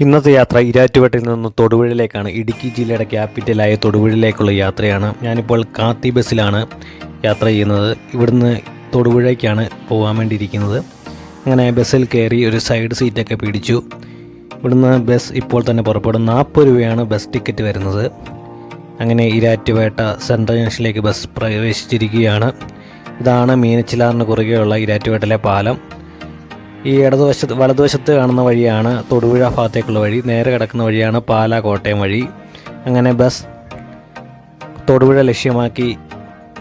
ഇന്നത്തെ യാത്ര ഇരാറ്റുപേട്ടയിൽ നിന്ന് തൊടുപുഴയിലേക്കാണ്. ഇടുക്കി ജില്ലയുടെ ക്യാപിറ്റലായ തൊടുപുഴയിലേക്കുള്ള യാത്രയാണ് ഞാനിപ്പോൾ കാത്തി ബസ്സിലാണ് യാത്ര ചെയ്യുന്നത്. ഇവിടുന്ന് തൊടുപുഴയ്ക്കാണ് പോകാൻ വേണ്ടിയിരിക്കുന്നത്. അങ്ങനെ ബസ്സിൽ കയറി ഒരു സൈഡ് സീറ്റൊക്കെ പിടിച്ചു. ഇവിടുന്ന് ബസ് ഇപ്പോൾ തന്നെ പുറപ്പെടും. നാൽപ്പത് രൂപയാണ് ബസ് ടിക്കറ്റ് വരുന്നത്. അങ്ങനെ ഇരാറ്റുപേട്ട സെൻട്രൽ ജംഗ്ഷനിലേക്ക് ബസ് പ്രവേശിച്ചിരിക്കുകയാണ്. ഇതാണ് മീനച്ചിലാറിന് കുറുകെയുള്ള ഇരാറ്റുപേട്ടയിലെ പാലം. ഈ ഇടതുവശത്ത് വലതുവശത്ത് കാണുന്ന വഴിയാണ് തൊടുപുഴ ഭാഗത്തേക്കുള്ള വഴി നേരെ കിടക്കുന്ന വഴിയാണ് പാലാ കോട്ടയം വഴി. അങ്ങനെ ബസ് തൊടുപുഴ ലക്ഷ്യമാക്കി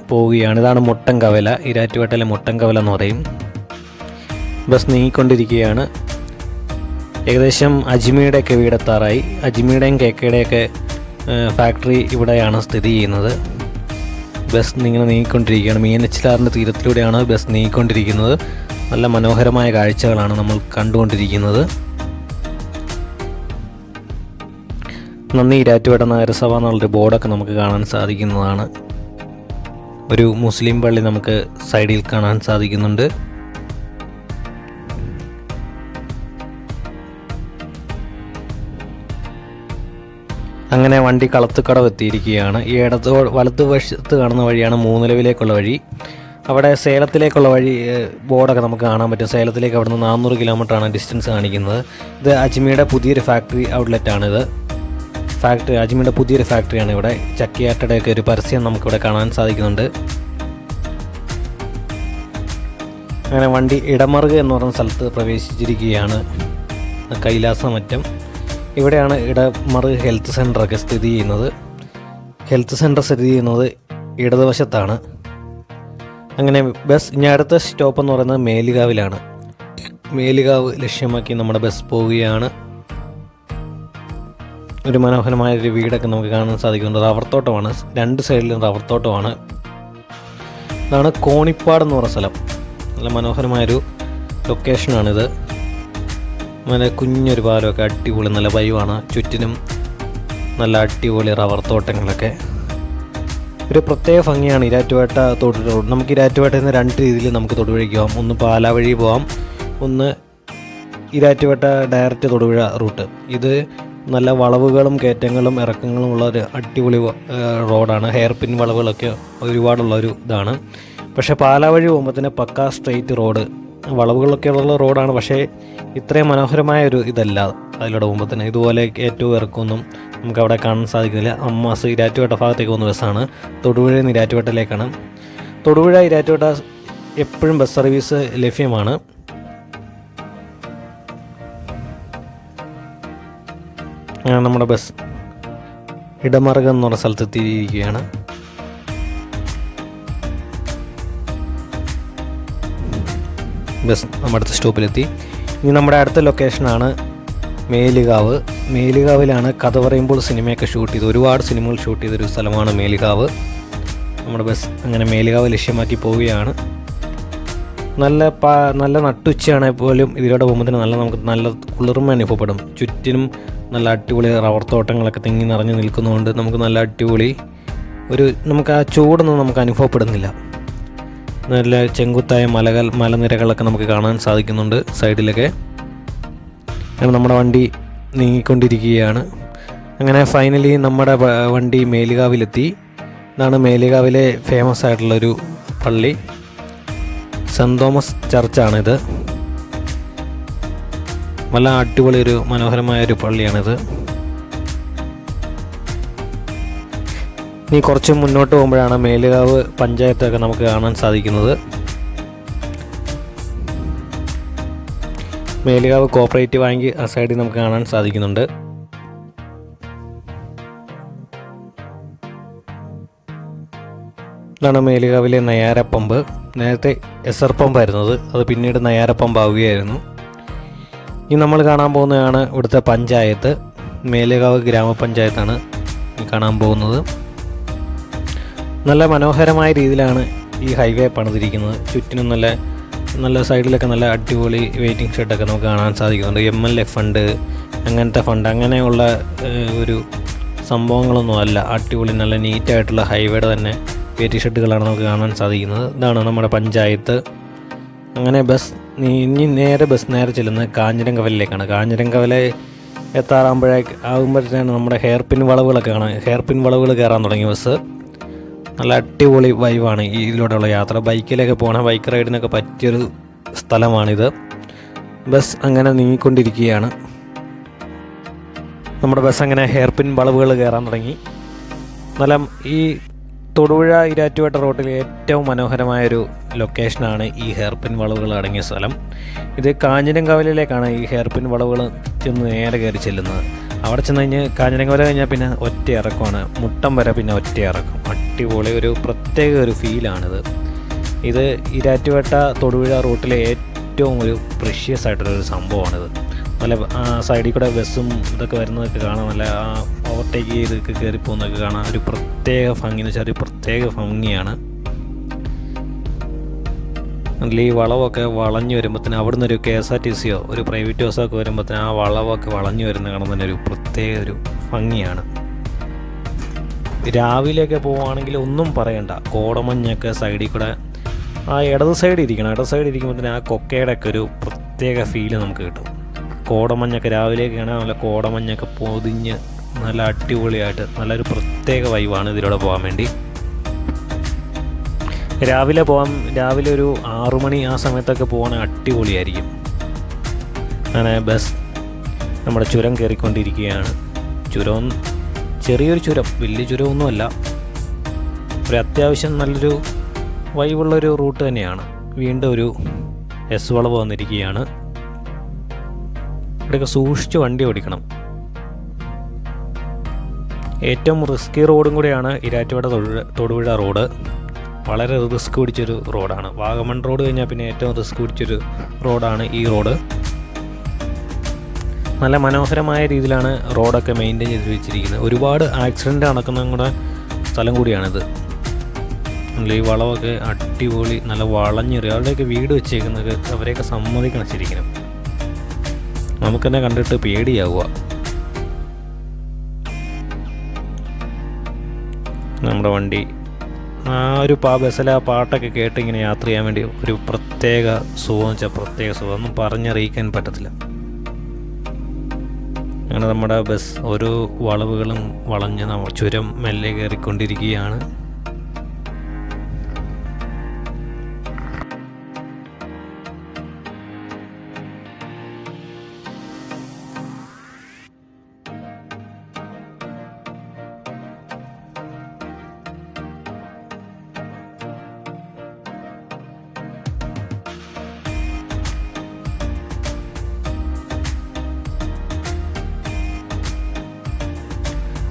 പോവുകയാണ്. ഇതാണ് മുട്ടൻകവല ഇരാറ്റുപേട്ടയിലെ മുട്ടൻകവല എന്ന് പറയും. ബസ് നീങ്ങിക്കൊണ്ടിരിക്കുകയാണ്. ഏകദേശം അജ്മിയുടെയൊക്കെ വീടെത്താറായി. അജ്മിയുടെയും കേക്കയുടെയൊക്കെ ഫാക്ടറി ഇവിടെയാണ് സ്ഥിതി ചെയ്യുന്നത്. ബസ് ഇങ്ങനെ നീങ്ങിക്കൊണ്ടിരിക്കുകയാണ്. മീനച്ചിലാറിന്റെ തീരത്തിലൂടെയാണ് ബസ് നീങ്ങിക്കൊണ്ടിരിക്കുന്നത്. നല്ല മനോഹരമായ കാഴ്ചകളാണ് നമ്മൾ കണ്ടുകൊണ്ടിരിക്കുന്നത്. നന്ദി ഇരാറ്റുപേട്ട നഗരസഭ എന്നുള്ളൊരു ബോർഡൊക്കെ നമുക്ക് കാണാൻ സാധിക്കുന്നതാണ്. ഒരു മുസ്ലിം പള്ളി നമുക്ക് സൈഡിൽ കാണാൻ സാധിക്കുന്നുണ്ട്. അങ്ങനെ വണ്ടി കളത്തുക്കടവ് എത്തിയിരിക്കുകയാണ്. ഈ ഇടത് വലത്തുവശത്ത് കാണുന്ന വഴിയാണ് മൂന്നിലവിലേക്കുള്ള വഴി. അവിടെ സേലത്തിലേക്കുള്ള വഴി ബോർഡൊക്കെ നമുക്ക് കാണാൻ പറ്റും. സേലത്തിലേക്ക് അവിടുന്ന് നാനൂറ് കിലോമീറ്ററാണ് ഡിസ്റ്റൻസ് കാണിക്കുന്നത്. ഇത് അജ്മിയുടെ പുതിയൊരു ഫാക്ടറി ഔട്ട്ലെറ്റാണിത് ഫാക്ടറി അജ്മിയുടെ പുതിയൊരു ഫാക്ടറിയാണ് ഇവിടെ. ചക്കിയാട്ടയുടെയൊക്കെ ഒരു പരസ്യം നമുക്കിവിടെ കാണാൻ സാധിക്കുന്നുണ്ട്. അങ്ങനെ വണ്ടി ഇടമറുക എന്ന് പറയുന്ന സ്ഥലത്ത് പ്രവേശിച്ചിരിക്കുകയാണ് കൈലാസമറ്റം. ഇവിടെയാണ് ഇടമറു ഹെൽത്ത് സെന്ററൊക്കെ സ്ഥിതി ചെയ്യുന്നത്. ഹെൽത്ത് സെന്റർ സ്ഥിതി ചെയ്യുന്നത് ഇടതുവശത്താണ്. അങ്ങനെ ബസ് ഇനി അടുത്ത സ്റ്റോപ്പ് എന്ന് പറയുന്നത് മേലുകാവിലാണ്. മേലുകാവ് ലക്ഷ്യമാക്കി നമ്മുടെ ബസ് പോവുകയാണ്. ഒരു മനോഹരമായ ഒരു വീടൊക്കെ നമുക്ക് കാണാൻ സാധിക്കുന്നുണ്ട്. റബ്ബർ തോട്ടമാണ് രണ്ട് സൈഡിലും റബ്ബർ തോട്ടമാണ് ഇതാണ് കോണിപ്പാട് എന്ന് പറഞ്ഞ സ്ഥലം. നല്ല മനോഹരമായൊരു ലൊക്കേഷനാണിത്. നല്ല കുഞ്ഞൊരു പാലമൊക്കെ അടിപൊളി നല്ല വൈവാണ് ചുറ്റിനും നല്ല അടിപൊളി റബ്ബർ തോട്ടങ്ങളൊക്കെ ഒരു പ്രത്യേക ഭംഗിയാണ് ഇരാറ്റുപേട്ട തൊടു റോഡ് നമുക്ക് ഇരാറ്റുപേട്ടയിൽ നിന്ന് രണ്ട് രീതിയിൽ നമുക്ക് തൊടുപുഴയ്ക്ക് പോകാം ഒന്ന് പാലാ വഴി പോകാം ഒന്ന് ഇരാറ്റുപേട്ട ഡയറക്റ്റ് തൊടുപുഴ റൂട്ട്. ഇത് നല്ല വളവുകളും കയറ്റങ്ങളും ഇറക്കങ്ങളും ഉള്ള ഒരു അടിപൊളി റോഡാണ്. ഹെയർ പിൻ വളവുകളൊക്കെ ഒരുപാടുള്ള ഒരു ഇതാണ്. പക്ഷേ പാലാ വഴി പോകുമ്പോൾ തന്നെ പക്കാ സ്ട്രെയിറ്റ് റോഡ് വളവുകളൊക്കെ ഉള്ള റോഡാണ്. പക്ഷേ ഇത്രയും മനോഹരമായ ഒരു ഇതല്ല അതിലൂടെ പോകുമ്പോൾ തന്നെ. ഇതുപോലെ ഏറ്റവും ഇറക്കമൊന്നും നമുക്ക് അവിടെ കാണാൻ സാധിക്കുന്നില്ല. അമ്മാസ് ഇരാറ്റുപേട്ട ഭാഗത്തേക്ക് പോകുന്ന ബസ്സാണ്. തൊടുപുഴയിൽ നിന്ന് ഇരാറ്റുപേട്ടയിലേക്കാണ്. തൊടുപുഴ ഇരാറ്റുപേട്ട എപ്പോഴും ബസ് സർവീസ് ലഭ്യമാണ്. നമ്മുടെ ബസ് ഇടമാർഗം എന്ന് പറഞ്ഞ സ്ഥലത്ത് എത്തിയിരിക്കുകയാണ് ബസ് നമ്മുടെ അടുത്ത സ്റ്റോപ്പിലെത്തി. ഇനി നമ്മുടെ അടുത്ത ലൊക്കേഷനാണ് മേലുകാവ്. മേലുകാവിലാണ് കഥ പറയുമ്പോൾ സിനിമയൊക്കെ ഷൂട്ട് ചെയ്ത് ഒരുപാട് സിനിമകൾ ഷൂട്ട് ചെയ്തൊരു സ്ഥലമാണ് മേലുകാവ്. നമ്മുടെ ബസ് അങ്ങനെ മേലുകാവ് ലക്ഷ്യമാക്കി പോവുകയാണ്. നല്ല പ നല്ല നട്ടുച്ചയാണെങ്കിൽ പോലും ഇതിലൂടെ പോകുമ്പോൾ തന്നെ നല്ല നമുക്ക് നല്ല കുളിർമ അനുഭവപ്പെടും. ചുറ്റിനും നല്ല അടിപൊളി റബ്ബർ തോട്ടങ്ങളൊക്കെ തിങ്ങി നിറഞ്ഞു നിൽക്കുന്നതുകൊണ്ട് നമുക്ക് നല്ല അടിപൊളി ഒരു നമുക്ക് ആ ചൂടൊന്നും നമുക്ക് അനുഭവപ്പെടുന്നില്ല. നല്ല ചെങ്കുത്തായ മലകൾ മലനിരകളൊക്കെ നമുക്ക് കാണാൻ സാധിക്കുന്നുണ്ട് സൈഡിലൊക്കെ. നമ്മുടെ വണ്ടി നീങ്ങിക്കൊണ്ടിരിക്കുകയാണ്. അങ്ങനെ ഫൈനലി നമ്മുടെ വണ്ടി മേലുകാവിലെത്തി. ഇതാണ് മേലുകാവിലെ ഫേമസ് ആയിട്ടുള്ളൊരു പള്ളി. സെന്റ് തോമസ് ചർച്ചാണിത് നല്ല അടിപൊളി ഒരു മനോഹരമായ ഒരു പള്ളിയാണിത്. ഇനി കുറച്ച് മുന്നോട്ട് പോകുമ്പോഴാണ് മേലുകാവ് പഞ്ചായത്തൊക്കെ നമുക്ക് കാണാൻ സാധിക്കുന്നത്. മേലുകാവ് കോപ്പറേറ്റീവ് ബാങ്ക് ആ സൈഡിൽ നമുക്ക് കാണാൻ സാധിക്കുന്നുണ്ട്. ഇതാണ് മേലുകാവിലെ നയാര പമ്പ്. നേരത്തെ എസ് ആർ പമ്പായിരുന്നത് അത് പിന്നീട് നയാര പമ്പ് ആവുകയായിരുന്നു. ഇനി നമ്മൾ കാണാൻ പോകുന്നതാണ് ഇവിടുത്തെ പഞ്ചായത്ത്. മേലുകാവ് ഗ്രാമപഞ്ചായത്താണ് കാണാൻ പോകുന്നത്. നല്ല മനോഹരമായ രീതിയിലാണ് ഈ ഹൈവേ പണിതിരിക്കുന്നത്. ചുറ്റിനും നല്ല നല്ല സൈഡിലൊക്കെ നല്ല അടിപൊളി വെയിറ്റിംഗ് ഷെഡൊക്കെ നമുക്ക് കാണാൻ സാധിക്കുന്നുണ്ട്. എം എൽ എ ഫണ്ട് അങ്ങനത്തെ ഫണ്ട് അങ്ങനെയുള്ള ഒരു സംഭവങ്ങളൊന്നും അല്ല. അടിപൊളി നല്ല നീറ്റായിട്ടുള്ള ഹൈവേയുടെ തന്നെ വെയിറ്റിംഗ് ഷെഡുകളാണ് നമുക്ക് കാണാൻ സാധിക്കുന്നത്. ഇതാണ് നമ്മുടെ പഞ്ചായത്ത്. അങ്ങനെ ബസ് ഇനി നേരെ ബസ് നേരെ ചെല്ലുന്നത് കാഞ്ഞിരങ്കവലിലേക്കാണ് കാഞ്ഞിരങ്കവലെ എത്താറാകുമ്പോഴേക്ക് ആകുമ്പോഴത്തേക്കാണ് നമ്മുടെ ഹെയർ പിൻ വളവുകളൊക്കെ കാണാൻ ഹെയർ പിൻ വളവുകൾ കയറാൻ തുടങ്ങി ബസ് നല്ല അടിപൊളി വൈവാണ് ഇതിലൂടെയുള്ള യാത്ര. ബൈക്കിലൊക്കെ പോകണ ബൈക്ക് റൈഡിനൊക്കെ പറ്റിയൊരു സ്ഥലമാണിത്. ബസ് അങ്ങനെ നീങ്ങിക്കൊണ്ടിരിക്കുകയാണ്. നമ്മുടെ ബസ് അങ്ങനെ ഹെയർ പിൻ വളവുകൾ കയറാൻ തുടങ്ങി. നല്ല ഈ തൊടുപുഴ ഇരാറ്റുപേട്ട റോട്ടിൽ ഏറ്റവും മനോഹരമായൊരു ലൊക്കേഷനാണ് ഈ ഹെയർ പിൻ വളവുകൾ അടങ്ങിയ സ്ഥലം. ഇത് കാഞ്ഞിരംകാവലിലേക്കാണ് ഈ ഹെയർ പിൻ വളവുകൾ ചെന്ന് നേരെ കയറി ചെല്ലുന്നത്. അവിടെ ചെന്ന് കഴിഞ്ഞ് കാഞ്ഞിരംകാവല കഴിഞ്ഞാൽ പിന്നെ ഒറ്റ ഇറക്കമാണ്. മുട്ടം വരെ പിന്നെ ഒറ്റ ഇറക്കം. അടിപൊളി ഒരു പ്രത്യേക ഒരു ഫീലാണിത്. ഇത് ഇരാറ്റുപേട്ട തൊടുപുഴ റൂട്ടിലെ ഏറ്റവും ഒരു പ്രഷ്യസ് ആയിട്ടുള്ള ഒരു സംഭവമാണിത്. നല്ല സൈഡിൽ കൂടെ ബസ്സും ഇതൊക്കെ വരുന്നതൊക്കെ കാണാൻ നല്ല ഓവർടേക്ക് ചെയ്തൊക്കെ കയറി പോകുന്നതൊക്കെ കാണാൻ ഒരു പ്രത്യേക ഭംഗി എന്ന് വെച്ചാൽ ഒരു പ്രത്യേക ഭംഗിയാണ്. അതിൽ ഈ വളവൊക്കെ വളഞ്ഞു വരുമ്പോഴത്തേന് അവിടെ നിന്നൊരു കെ എസ് ആർ ടി സിയോ ഒരു പ്രൈവറ്റ് ബസ്സോ ഒക്കെ വരുമ്പോഴത്തേന് ആ വളവൊക്കെ വളഞ്ഞു വരുന്ന കാണുന്നതിന് ഒരു പ്രത്യേക ഒരു ഭംഗിയാണ്. രാവിലെയൊക്കെ പോവുകയാണെങ്കിൽ ഒന്നും പറയണ്ട. കോടമഞ്ഞൊക്കെ സൈഡിൽ കൂടെ ആ ഇടത് സൈഡ് ഇരിക്കണം. ഇടത് സൈഡ് ഇരിക്കുമ്പോഴത്തേന് ആ കൊക്കയുടെ ഒക്കെ ഒരു പ്രത്യേക ഫീൽ നമുക്ക് കിട്ടും. കോടമഞ്ഞൊക്കെ രാവിലെയൊക്കെ ആണെങ്കിൽ നല്ല കോടമഞ്ഞൊക്കെ പൊതിഞ്ഞ് നല്ല അടിപൊളിയായിട്ട് നല്ലൊരു പ്രത്യേക വൈവാണ് ഇതിലൂടെ പോകാൻ വേണ്ടി. രാവിലെ പോകാം രാവിലെ ഒരു ആറു മണി ആ സമയത്തൊക്കെ പോകണ അടിപൊളിയായിരിക്കും. അങ്ങനെ ബസ് നമ്മുടെ ചുരം കയറിക്കൊണ്ടിരിക്കുകയാണ്. ചുരം ചെറിയൊരു ചുരം വലിയ ചുരമൊന്നുമല്ല. ഒരു അത്യാവശ്യം നല്ലൊരു വൈവുള്ളൊരു റൂട്ട് തന്നെയാണ്. വീണ്ടും ഒരു എസ് വളവ് വന്നിരിക്കുകയാണ്. ഇവിടെയൊക്കെ സൂക്ഷിച്ച് വണ്ടി ഓടിക്കണം. ഏറ്റവും റിസ്കി റോഡും കൂടെയാണ് ഇരാറ്റുപേട്ട തൊടുപുഴ തൊടുപുഴ റോഡ് വളരെ റിസ്ക് പിടിച്ചൊരു റോഡാണ്. വാഗമൺ റോഡ് കഴിഞ്ഞാൽ പിന്നെ ഏറ്റവും റിസ്ക് പിടിച്ചൊരു റോഡാണ് ഈ റോഡ്. നല്ല മനോഹരമായ രീതിയിലാണ് റോഡൊക്കെ മെയിന്റെയിൻ ചെയ്ത് വെച്ചിരിക്കുന്നത്. ഒരുപാട് ആക്സിഡന്റ് നടക്കുന്ന കൂടെ സ്ഥലം കൂടിയാണിത്. ഈ വളവൊക്കെ അടിപൊളി നല്ല വളഞ്ഞെറി അവരുടെയൊക്കെ വീട് വെച്ചേക്കുന്നത് അവരെയൊക്കെ സമ്മതിക്കണം ശരിക്കും. നമുക്ക് തന്നെ കണ്ടിട്ട് പേടിയാവുക. നമ്മുടെ വണ്ടി ആ ഒരു പാ ബസ്സിലെ ആ പാട്ടൊക്കെ കേട്ട് ഇങ്ങനെ യാത്ര ചെയ്യാൻ വേണ്ടി ഒരു പ്രത്യേക സുഖം വെച്ചാൽ പ്രത്യേക സുഖം. ഒന്നും പറഞ്ഞറിയിക്കാൻ പറ്റത്തില്ല. അങ്ങനെ നമ്മുടെ ബസ് ഓരോ വളവുകളും വളഞ്ഞ് നമ്മൾ ചുരം മെല്ലെ കയറിക്കൊണ്ടിരിക്കുകയാണ്.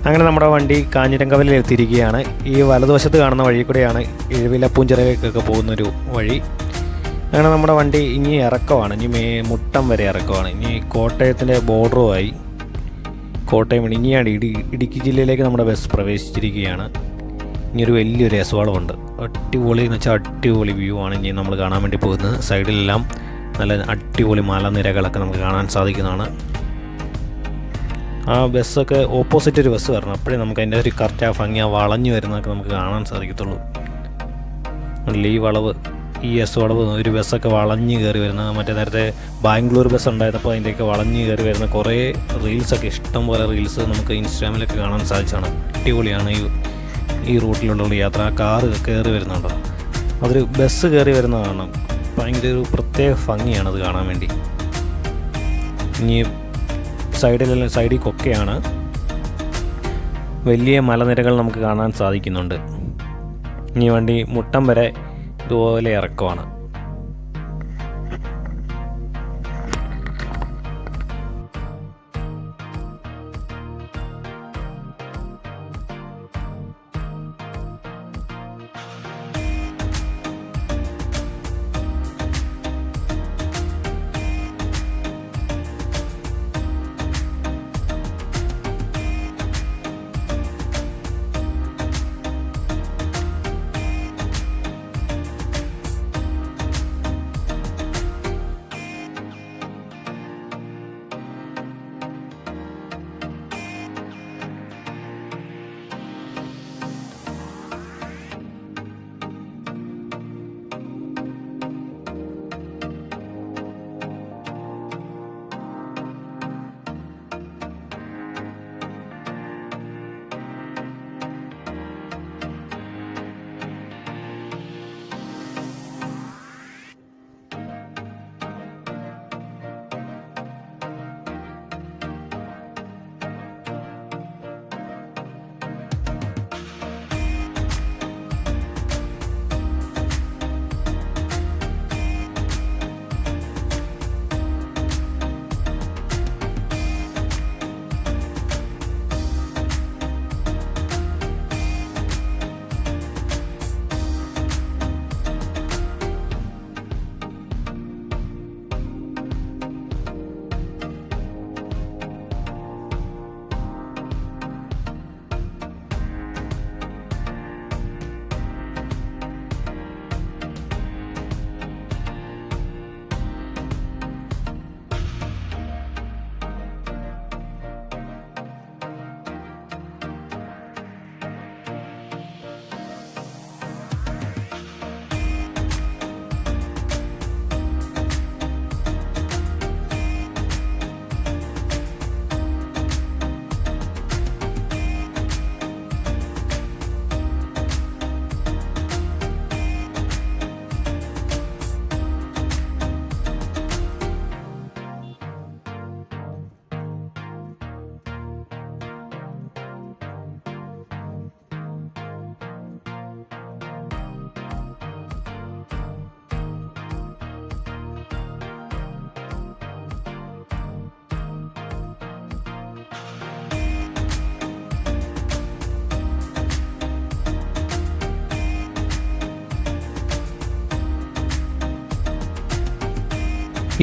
അങ്ങനെ നമ്മുടെ വണ്ടി കാഞ്ഞിരങ്കവലിൽ എത്തിയിരിക്കുകയാണ്. ഈ വലതുവശത്ത് കാണുന്ന വഴി കൂടെയാണ് എഴുവിലപ്പൂഞ്ചിറയിലേക്കൊക്കെ പോകുന്നൊരു വഴി. അങ്ങനെ നമ്മുടെ വണ്ടി ഇനി ഇറക്കമാണ്. ഇനി മേ മുട്ടം വരെ ഇറക്കമാണ്. ഇനി കോട്ടയത്തിന്റെ ബോർഡറുമായി കോട്ടയം ഇനിയാണ് ഇടി ഇടുക്കി ജില്ലയിലേക്ക് നമ്മുടെ ബസ് പ്രവേശിച്ചിരിക്കുകയാണ്. ഇനി ഒരു വലിയൊരു രസവളമുണ്ട്. അടിപൊളി എന്ന് വെച്ചാൽ അടിപൊളി വ്യൂ ആണ് ഇനി നമ്മൾ കാണാൻ വേണ്ടി പോകുന്നത്. സൈഡിലെല്ലാം നല്ല അടിപൊളി മലനിരകളൊക്കെ നമുക്ക് കാണാൻ സാധിക്കുന്നതാണ്. ആ ബസ്സൊക്കെ ഓപ്പോസിറ്റ് ഒരു ബസ് വരണം. അപ്പോഴേ നമുക്ക് അതിന്റെ ഒരു കറക്റ്റ് ആ ഭംഗി ആ വളഞ്ഞു വരുന്നതൊക്കെ നമുക്ക് കാണാൻ സാധിക്കത്തുള്ളൂ. ഈ വളവ് ഈ എസ് വളവ് ഒരു ബസ്സൊക്കെ വളഞ്ഞു കയറി വരുന്ന മറ്റേ നേരത്തെ ബാംഗ്ലൂർ ബസ് ഉണ്ടായിരുന്നപ്പോൾ അതിന്റെയൊക്കെ വളഞ്ഞു കയറി വരുന്ന കുറേ റീൽസൊക്കെ ഇഷ്ടം പോലെ റീൽസ് നമുക്ക് ഇൻസ്റ്റാഗ്രാമിലൊക്കെ കാണാൻ സാധിച്ചാണ് അടിപൊളിയാണ് ഈ ഈ റൂട്ടിലുള്ള യാത്ര. ആ കാറ് കയറി വരുന്നുണ്ടോ? അതൊരു ബസ് കയറി വരുന്നതാണ്. ഭയങ്കര ഒരു പ്രത്യേക ഭംഗിയാണ് അത് കാണാൻ വേണ്ടി. ഇനി സൈഡിലെല്ലാം സൈഡിൽ കൊക്കെയാണ് വലിയ മലനിരകൾ നമുക്ക് കാണാൻ സാധിക്കുന്നുണ്ട്. ഈ വണ്ടി മുട്ടം വരെ ഇതുപോലെ ഇറക്കമാണ്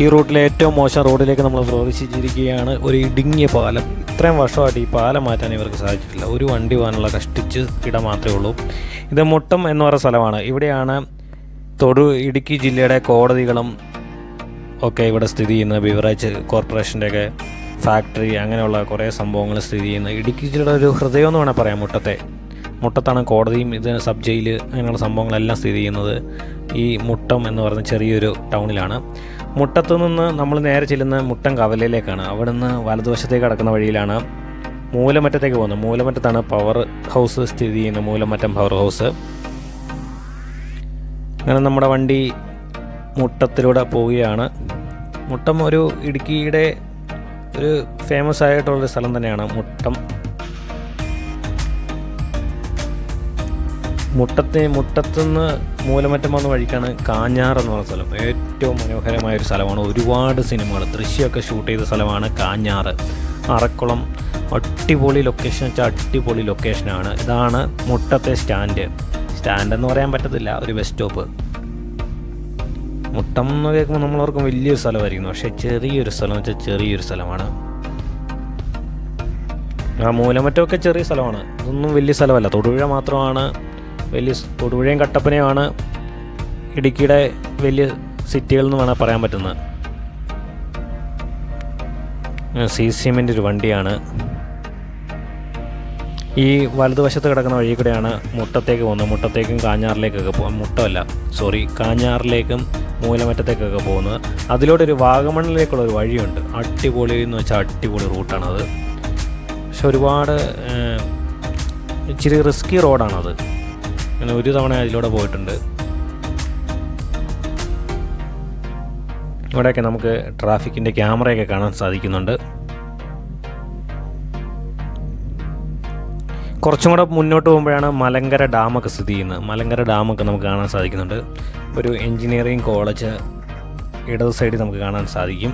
ഈ റൂട്ടിലെ ഏറ്റവും മോശം റോഡിലേക്ക് നമ്മൾ പ്രവേശിച്ചിരിക്കുകയാണ് ഒരു ഇടുങ്ങിയ പാലം. ഇത്രയും വർഷമായിട്ട് ഈ പാലം മാറ്റാൻ ഇവർക്ക് സാധിച്ചിട്ടില്ല. ഒരു വണ്ടി പോകാനുള്ള കഷ്ടിച്ച് ഇട മാത്രമേ ഉള്ളൂ. ഇത് മുട്ടം എന്ന് പറയുന്ന സ്ഥലമാണ്. ഇവിടെയാണ് തൊടു ഇടുക്കി ജില്ലയുടെ കോടതികളും ഒക്കെ ഇവിടെ സ്ഥിതി ചെയ്യുന്ന ബിവറേജ് കോർപ്പറേഷന്റെയൊക്കെ ഫാക്ടറി അങ്ങനെയുള്ള കുറേ സംഭവങ്ങൾ സ്ഥിതി ചെയ്യുന്നത്. ഇടുക്കി ജില്ലയുടെ ഒരു ഹൃദയം എന്ന് വേണേൽ പറയാം മുട്ടത്തെ. മുട്ടത്താണ് കോടതിയും ഇത് സബ് ജയിൽ അങ്ങനെയുള്ള സംഭവങ്ങളെല്ലാം സ്ഥിതി ചെയ്യുന്നത്. ഈ മുട്ടം എന്ന് പറയുന്ന ചെറിയൊരു ടൗണിലാണ്. മുട്ടത്തു നിന്ന് നമ്മൾ നേരെ ചെല്ലുന്ന മുട്ടം കവലയിലേക്കാണ്. അവിടെ നിന്ന് വലതുവശത്തേക്ക് കടക്കുന്ന വഴിയിലാണ് മൂലമറ്റത്തേക്ക് പോകുന്നത്. മൂലമറ്റത്താണ് പവർ ഹൗസ് സ്ഥിതി ചെയ്യുന്നത് മൂലമറ്റം പവർ ഹൗസ് അങ്ങനെ നമ്മുടെ വണ്ടി മുട്ടത്തിലൂടെ പോവുകയാണ്. മുട്ടം ഒരു ഇടുക്കിയുടെ ഒരു ഫേമസ് ആയിട്ടുള്ളൊരു സ്ഥലം തന്നെയാണ് മുട്ടം മുട്ടത്തിന് മുട്ടത്തുനിന്ന് മൂലമറ്റം വന്ന വഴിക്കാണ് കാഞ്ഞാർ എന്ന് പറഞ്ഞ സ്ഥലം. ഏറ്റവും മനോഹരമായ ഒരു സ്ഥലമാണ്. ഒരുപാട് സിനിമകൾ ദൃശ്യമൊക്കെ ഷൂട്ട് ചെയ്ത സ്ഥലമാണ് കാഞ്ഞാർ അറക്കുളം അടിപൊളി ലൊക്കേഷൻ വെച്ചാൽ അടിപൊളി ലൊക്കേഷനാണ് ഇതാണ് മുട്ടത്തെ സ്റ്റാൻഡ്. സ്റ്റാൻഡ് എന്ന് പറയാൻ പറ്റത്തില്ല ഒരു ബസ് സ്റ്റോപ്പ് മുട്ടം എന്ന് കേൾക്കുമ്പോൾ നമ്മളോർക്കും വലിയൊരു സ്ഥലമായിരിക്കുന്നു. പക്ഷേ ചെറിയൊരു സ്ഥലം വെച്ചാൽ ചെറിയൊരു സ്ഥലമാണ്. ആ മൂലമറ്റമൊക്കെ ചെറിയ സ്ഥലമാണ്. ഇതൊന്നും വലിയ സ്ഥലമല്ല. തൊടുപുഴ മാത്രമാണ് വലിയ തൊടുപുഴയും കട്ടപ്പനയുമാണ് ഇടുക്കിയുടെ വലിയ സിറ്റികൾ എന്ന് വേണേൽ പറയാൻ പറ്റുന്നത്. സി സി എമ്മിന്റെ ഒരു വണ്ടിയാണ്. ഈ വലതുവശത്ത് കിടക്കുന്ന വഴി കൂടെയാണ് മുട്ടത്തേക്ക് പോകുന്നത്. മുട്ടത്തേക്കും കാഞ്ഞാറിലേക്കൊക്കെ പോകാം മുട്ടമല്ല സോറി കാഞ്ഞാറിലേക്കും മൂലമറ്റത്തേക്കൊക്കെ പോകുന്നത്. അതിലൂടെ ഒരു വാഗമണ്ണിലേക്കുള്ള ഒരു വഴിയുണ്ട്. അടിപൊളി എന്ന് വെച്ചാൽ അടിപൊളി റൂട്ടാണത് പക്ഷെ ഒരുപാട് ഇച്ചിരി റിസ്കി റോഡാണത്. അങ്ങനെ ഒരു തവണ അതിലൂടെ പോയിട്ടുണ്ട്. ഇവിടെയൊക്കെ നമുക്ക് ട്രാഫിക്കിന്റെ ക്യാമറയൊക്കെ കാണാൻ സാധിക്കുന്നുണ്ട്. കുറച്ചും കൂടെ മുന്നോട്ട് പോകുമ്പോഴാണ് മലങ്കര ഡാമൊക്കെ സ്ഥിതി ചെയ്യുന്നത്. മലങ്കര ഡാമൊക്കെ നമുക്ക് കാണാൻ സാധിക്കുന്നുണ്ട്. ഒരു എൻജിനീയറിംഗ് കോളേജ് ഇടത് സൈഡിൽ നമുക്ക് കാണാൻ സാധിക്കും.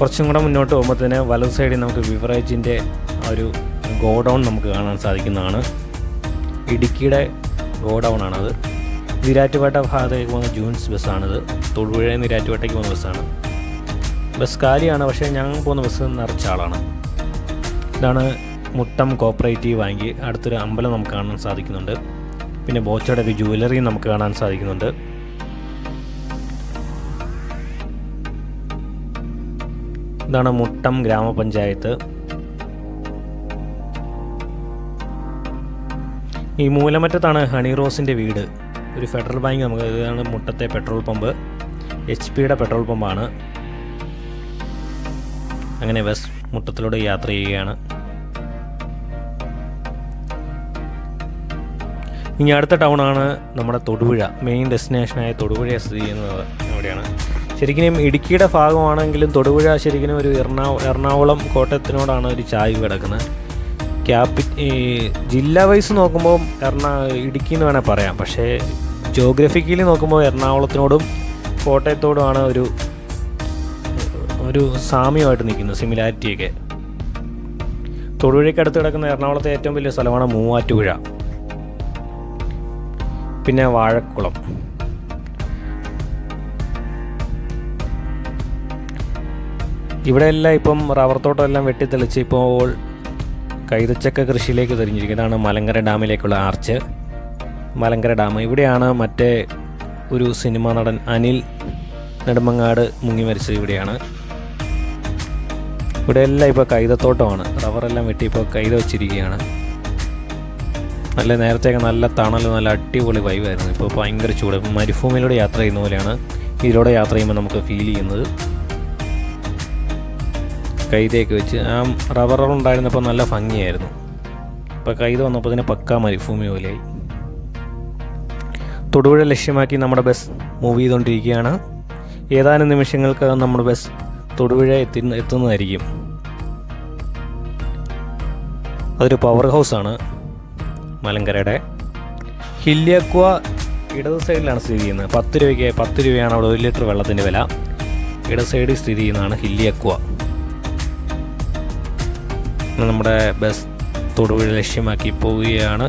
കുറച്ചും കൂടെ മുന്നോട്ട് പോകുമ്പോൾ തന്നെ വലത് സൈഡിൽ നമുക്ക് ബിവറേജിന്റെ ഒരു ഗോഡൗൺ നമുക്ക് കാണാൻ സാധിക്കുന്നതാണ്. ഇടുക്കിയുടെ ഗോഡൗൺ ആണത് നിരാറ്റുപേട്ട ഭാഗത്തേക്ക് പോകുന്ന ജൂൻസ് ബസ്സാണിത്. തൊടുപുഴ നിരാറ്റുപേട്ടയ്ക്ക് പോകുന്ന ബസ്സാണ്. ബസ് കാലിയാണ് പക്ഷേ ഞങ്ങൾ പോകുന്ന ബസ് നിറച്ച ആളാണ്. ഇതാണ് മുട്ടം കോപ്പറേറ്റീവ് ബാങ്ക്. അടുത്തൊരു അമ്പലം നമുക്ക് കാണാൻ സാധിക്കുന്നുണ്ട്. പിന്നെ ബോച്ചയുടെ ഒരു ജുവലറി നമുക്ക് കാണാൻ സാധിക്കുന്നുണ്ട്. ഇതാണ് മുട്ടം ഗ്രാമപഞ്ചായത്ത്. ഈ മൂലമറ്റത്താണ് ഹണി റോസിന്റെ വീട്. ഒരു ഫെഡറൽ ബാങ്ക് നമുക്ക് ഇതാണ് മുട്ടത്തെ പെട്രോൾ പമ്പ്. എച്ച് പിയുടെ പെട്രോൾ പമ്പാണ്. അങ്ങനെ ബസ് മുട്ടത്തിലൂടെ യാത്ര ചെയ്യുകയാണ്. ഇനി അടുത്ത ടൗണാണ് നമ്മുടെ തൊടുപുഴ. മെയിൻ ഡെസ്റ്റിനേഷനായ തൊടുപുഴ സ്ഥിതി ചെയ്യുന്നത് അവിടെയാണ്. ശരിക്കും ഇടുക്കിയുടെ ഭാഗമാണെങ്കിലും തൊടുപുഴ ശരിക്കും ഒരു എറണാകുളം കോട്ടയത്തിനോടാണ് ഒരു ചായ്വ് കിടക്കുന്നത്. ക്യാപി ജില്ല വൈസ് നോക്കുമ്പോൾ എറണാ ഇടുക്കി എന്ന് വേണേൽ പറയാം. പക്ഷേ ജോഗ്രഫിക്കലി നോക്കുമ്പോൾ എറണാകുളത്തിനോടും കോട്ടയത്തോടുമാണ് ഒരു ഒരു സാമ്യമായിട്ട് നിൽക്കുന്നത് സിമിലാരിറ്റിയൊക്കെ തൊടുപുഴയ്ക്ക് അടുത്ത് കിടക്കുന്ന എറണാകുളത്തെ ഏറ്റവും വലിയ സ്ഥലമാണ് മൂവാറ്റുപുഴ. പിന്നെ വാഴക്കുളം. ഇവിടെയെല്ലാം ഇപ്പം റബ്ബർ തോട്ടം എല്ലാം വെട്ടിത്തെളിച്ച് ഇപ്പോൾ കൈതച്ചക്ക കൃഷിയിലേക്ക് തിരിഞ്ഞിരിക്കുന്നതാണ് മലങ്കര ഡാമിലേക്കുള്ള ആർച്ച്. മലങ്കര ഡാം. ഇവിടെയാണ് മറ്റേ ഒരു സിനിമാ നടൻ അനിൽ നെടുമങ്ങാട് മുങ്ങി മരിച്ചത് ഇവിടെയാണ്. ഇവിടെയെല്ലാം ഇപ്പോൾ കൈതത്തോട്ടമാണ്. റബ്ബറെല്ലാം വെട്ടി ഇപ്പോൾ കൈത വെച്ചിരിക്കുകയാണ്. നല്ല നേരത്തെയൊക്കെ നല്ല തണലും നല്ല അടിപൊളി വൈവായിരുന്നു ഇപ്പോൾ ഭയങ്കര ചൂട്. മരുഭൂമിയിലൂടെ യാത്ര ചെയ്യുന്ന പോലെയാണ്. ഇതിലൂടെ യാത്ര ചെയ്യുമ്പോൾ നമുക്ക് ഫീൽ ചെയ്യുന്നത്. കൈതയൊക്കെ വെച്ച്. ആ റബ്ബർ ഉണ്ടായിരുന്നപ്പോൾ നല്ല ഭംഗിയായിരുന്നു. ഇപ്പോൾ കൈത വന്നപ്പോൾ തന്നെ പക്കാ മരുഭൂമി പോലെയായി. തൊടുപുഴ ലക്ഷ്യമാക്കി നമ്മുടെ ബസ് മൂവ് ചെയ്തുകൊണ്ടിരിക്കുകയാണ് ഏതാനും നിമിഷങ്ങൾക്കകം നമ്മുടെ ബസ് തൊടുപുഴ എത്തി എത്തുന്നതായിരിക്കും. അതൊരു പവർ ഹൗസാണ് മലങ്കരയുടെ. ഹില്ലിയക്വ ഇടത് സൈഡിലാണ് സ്ഥിതി ചെയ്യുന്നത്. പത്ത് രൂപയ്ക്ക് പത്ത് രൂപയാണ് അവിടെ ഒരു ലിറ്റർ വെള്ളത്തിന്റെ വില. ഇടത് സൈഡിൽ സ്ഥിതി ചെയ്യുന്നതാണ് ഹില്യക്വ നമ്മുടെ ബസ് തൊടുപുഴ ലക്ഷ്യമാക്കി പോവുകയാണ്.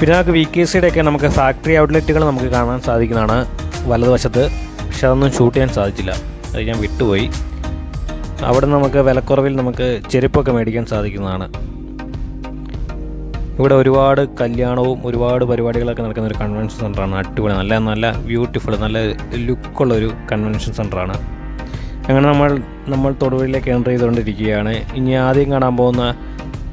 പിന്നെ നമുക്ക് വി കെ സിയുടെയൊക്കെ നമുക്ക് ഫാക്ടറി ഔട്ട്ലെറ്റുകൾ നമുക്ക് കാണാൻ സാധിക്കുന്നതാണ് വലതുവശത്ത്. പക്ഷെ അതൊന്നും ഷൂട്ട് ചെയ്യാൻ സാധിച്ചില്ല. അത് ഞാൻ വിട്ടുപോയി. അവിടെ നമുക്ക് വിലക്കുറവിൽ നമുക്ക് ചെരുപ്പൊക്കെ മേടിക്കാൻ സാധിക്കുന്നതാണ്. ഇവിടെ ഒരുപാട് കല്യാണവും ഒരുപാട് പരിപാടികളൊക്കെ നടക്കുന്ന ഒരു കൺവെൻഷൻ സെന്ററാണ് അടിപൊളി നല്ല നല്ല ബ്യൂട്ടിഫുൾ നല്ല ലുക്കുള്ളൊരു കൺവെൻഷൻ സെന്ററാണ് അങ്ങനെ നമ്മൾ നമ്മൾ തൊടുപുഴയിലേക്ക് എന്റർ ചെയ്തുകൊണ്ടിരിക്കുകയാണ്. ഇനി ആദ്യം കാണാൻ പോകുന്ന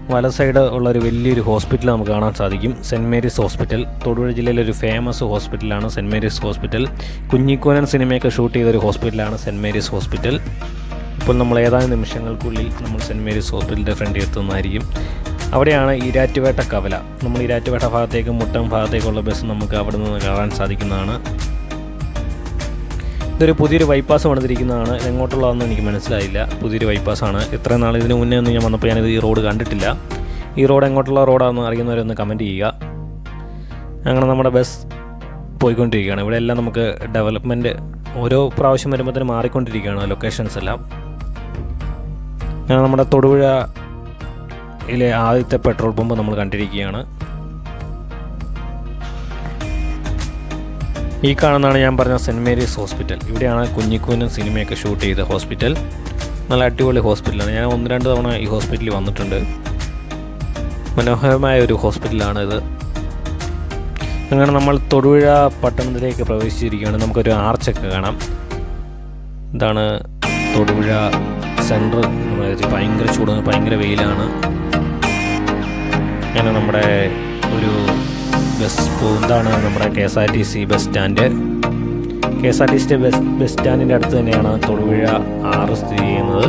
വല സൈഡ് ഉള്ള ഒരു വലിയൊരു ഹോസ്പിറ്റൽ നമുക്ക് കാണാൻ സാധിക്കും. Saint Mary's hospital. തൊടുപുഴ ജില്ലയിലെ ഒരു ഫേമസ് ഹോസ്പിറ്റലാണ് സെന്റ് മേരീസ് ഹോസ്പിറ്റൽ. കുഞ്ഞിക്കോനൻ സിനിമയൊക്കെ ഷൂട്ട് ചെയ്ത ഒരു ഹോസ്പിറ്റലാണ് സെന്റ് മേരീസ് ഹോസ്പിറ്റൽ. ഇപ്പോൾ നമ്മൾ ഏതാനും നിമിഷങ്ങൾക്കുള്ളിൽ നമ്മൾ സെന്റ് മേരീസ് ഹോസ്പിറ്റലിന്റെ ഫ്രണ്ടിൽ എത്തുന്നതായിരിക്കും. അവിടെയാണ് ഈരാറ്റുപേട്ട കവല. നമ്മൾ ഈരാറ്റുപേട്ട ഭാഗത്തേക്കും മുട്ടം ഭാഗത്തേക്കുള്ള ബസ് നമുക്ക് അവിടെ നിന്ന് കാണാൻ സാധിക്കുന്നതാണ്. ഇതൊരു പുതിയൊരു ബൈപ്പാസ് പണിതിരിക്കുന്നതാണ് ഇത് എങ്ങോട്ടുള്ളതെന്ന് എനിക്ക് മനസ്സിലായില്ല. പുതിയൊരു ബൈപ്പാസാണ് ഇത്ര നാൾ ഇതിന് മുന്നേ ഒന്നും ഞാൻ വന്നപ്പോൾ ഞാനിത് ഈ റോഡ് കണ്ടിട്ടില്ല. ഈ റോഡ് എങ്ങോട്ടുള്ള റോഡാണെന്ന് അറിയുന്നവരൊന്ന് കമന്റ് ചെയ്യുക. അങ്ങനെ നമ്മുടെ ബസ് പോയിക്കൊണ്ടിരിക്കുകയാണ്. ഇവിടെ എല്ലാം നമുക്ക് ഡെവലപ്മെന്റ് ഓരോ പ്രാവശ്യം വരുമ്പോഴത്തേനും മാറിക്കൊണ്ടിരിക്കുകയാണ് ലൊക്കേഷൻസ് എല്ലാം. അങ്ങനെ നമ്മുടെ തൊടുപുഴയിലെ ആദ്യത്തെ പെട്രോൾ പമ്പ് നമ്മൾ കണ്ടിരിക്കുകയാണ്. ഈ കാണുന്നതാണ് ഞാൻ പറഞ്ഞ സെന്റ് മേരീസ് ഹോസ്പിറ്റൽ. ഇവിടെയാണ് കുഞ്ഞിക്കൂനും സിനിമയൊക്കെ ഷൂട്ട് ചെയ്ത ഹോസ്പിറ്റൽ. നല്ല അടിപൊളി ഹോസ്പിറ്റലാണ്. ഞാൻ ഒന്ന് രണ്ട് തവണ ഈ ഹോസ്പിറ്റലിൽ വന്നിട്ടുണ്ട്. മനോഹരമായ ഒരു ഹോസ്പിറ്റലാണ് ഇത്. അങ്ങനെ നമ്മൾ തൊടുപുഴ പട്ടണത്തിലേക്ക് പ്രവേശിച്ചിരിക്കുകയാണ്. നമുക്കൊരു ആർച്ചൊക്കെ കാണാം. ഇതാണ് തൊടുപുഴ സെന്റർ ഭയങ്കര ചൂട് ഭയങ്കര വെയിലാണ്. അങ്ങനെ നമ്മുടെ ഒരു ബസ് പൂന്താണ് നമ്മുടെ K S R T C bus stand. K S R T C bus bus സ്റ്റാൻഡിന്റെ അടുത്ത് തന്നെയാണ് തൊടുപുഴ ആറ് സ്ഥിതി ചെയ്യുന്നത്.